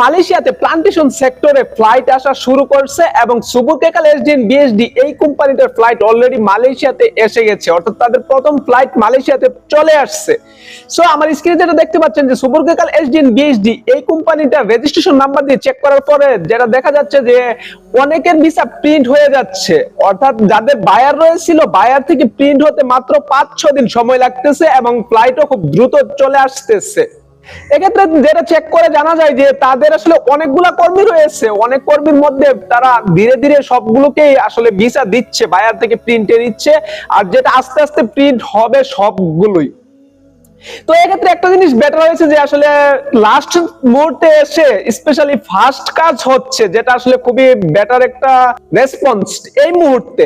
মালয়েশিয়াতে প্লান্টেশন সেক্টরে ফ্লাইট আসা শুরু করছে এবং ফ্লাইট অলরেডি মালয়েশিয়াতে এসে গেছে। অর্থাৎ প্রথম ফ্লাইট চলে আসছে। দেখতে পাচ্ছেন যে বিএসডি এই রেজিস্ট্রেশন নাম্বার দিয়ে চেক করার পরে যেটা দেখা যাচ্ছে যে অনেকের ভিসা প্রিন্ট হয়ে যাচ্ছে। অর্থাৎ যাদের বায়ার রয়েছিল বায়ার থেকে প্রিন্ট হতে মাত্র পাঁচ ছ দিন সময় লাগতেছে এবং ফ্লাইটও খুব দ্রুত চলে আসতেছে। এক্ষেত্রে যেটা চেক করে জানা যায় যে তাদের আসলে অনেকগুলা কর্মী রয়েছে, অনেক কর্মীর মধ্যে তারা ধীরে ধীরে সবগুলোকেই আসলে ভিসা দিচ্ছে বায়ার থেকে প্রিন্টে দিচ্ছে, আর যেটা আস্তে আস্তে প্রিন্ট হবে সবগুলোই। তো এক্ষেত্রে একটা জিনিস বেটার হয়েছে যে আসলে লাস্ট মুহূর্তে এসে স্পেশালি ফার্স্ট কাজ হচ্ছে যেটা আসলে খুবই বেটার একটা রেসপন্স এই মুহূর্তে।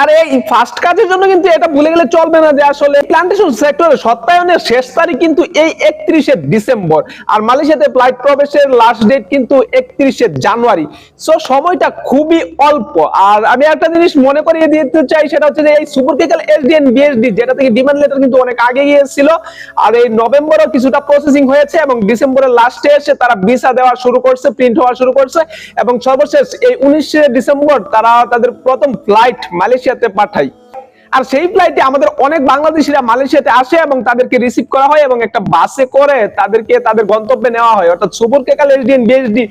আর এই ফার্স্ট কাজের জন্য কিন্তু এটা ভুলে গেলে চলবে না যে আসলে প্লান্টেশন সেক্টরে সত্যায়নের শেষ তারিখ কিন্তু এই একত্রিশে ডিসেম্বর আর মালয়েশিয়াতে ফ্লাইট প্রবেশের লাস্ট ডেট কিন্তু একত্রিশে জানুয়ারি। সো সময়টা খুবই অল্প। আর আমি একটা জিনিস মনে করিয়ে দিতে চাই সেটা হচ্ছে যে এই সুপার কেকাল এসডিএন বিএসডি যেটা থেকে ডিমান্ড লেটার কিন্তু অনেক আগে গিয়েছিল আর এই নভেম্বরও কিছুটা প্রসেসিং হয়েছে এবং ডিসেম্বরের লাস্টে এসে তারা ভিসা দেওয়া শুরু করছে প্রিন্ট হওয়া শুরু করছে এবং সর্বশেষ এই উনিশে ডিসেম্বর তারা তাদের প্রথম ফ্লাইট মালয়েশিয়াতে পাঠায়। আর সেই ফ্লাইটে আমাদের অনেক বাংলাদেশিরা মালয়েশিয়াতে আসে এবং তাদেরকে রিসিভ করা হয় এবং একটা বাসে করে তাদেরকে তাদের গন্তব্যে নেওয়া হয়। অর্থাৎ সুপুর কেকাল এসডিএন বিএসডি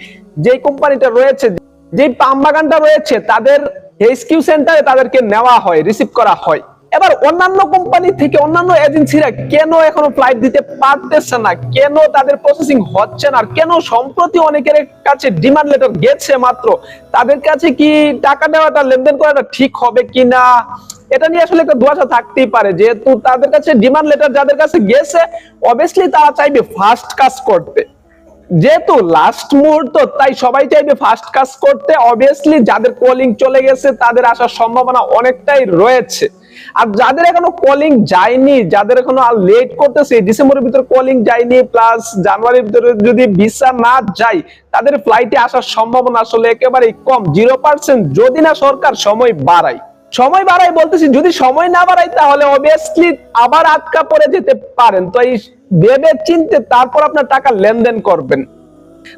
যেই কোম্পানিটা রয়েছে, যেই পাম বাগানটা রয়েছে, তাদের এইচকিউ সেন্টারে তাদেরকে নেওয়া হয় রিসিভ করা হয়। এবার অন্যান্য কোম্পানি থেকে অন্যান্য এজেন্সিরা কেন এখনও ফ্লাইট দিতে পারতেছে না? কেন তাদের প্রসেসিং হচ্ছে না? আর কেন সম্প্রতি অনেকের কাছে ডিমান্ড লেটার গেছে মাত্র? তাদের কাছে কি টাকা দেওয়াটা, লেনদেন করাটা ঠিক হবে কিনা? এটা নিয়ে আসলে একটা দুয়াশা থাকতেই পারে। যেহেতু তাদের কাছে ডিমান্ড লেটার যাদের কাছে গেছে অবভিয়াসলি তারা চাইবে ফার্স্ট কাজ করতে। যেহেতু লাস্ট মুহূর্ত, তাই সবাই চাইবে ফার্স্ট কাজ করতে। অবভিয়াসলি যাদের কলিং চলে গেছে, তাদের আসার সম্ভাবনা অনেকটাই রয়েছে। আর যাদের এখনও কলিং যায়নি, যাদের এখনও আর লেট করতেছে ডিসেম্বরের ভিতরে কলিং যায়নি প্লাস জানুয়ারির ভিতরে যদি ভিসা না যায়, তাদের ফ্লাইটে আসার সম্ভাবনা আসলে একেবারেই কম। জিরো পার্সেন্ট যদি না সরকার, সময় বাড়ায়। সময় বাড়াই বলতেছি, যদি সময় না বাড়াই তাহলে অবভিয়াসলি আবার আটকা পড়ে যেতে পারেন। তো এই ভেবে চিনতে তারপর আপনার টাকা লেনদেন করবেন।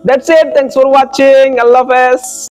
That's it thanks for watching Allah হাফেজ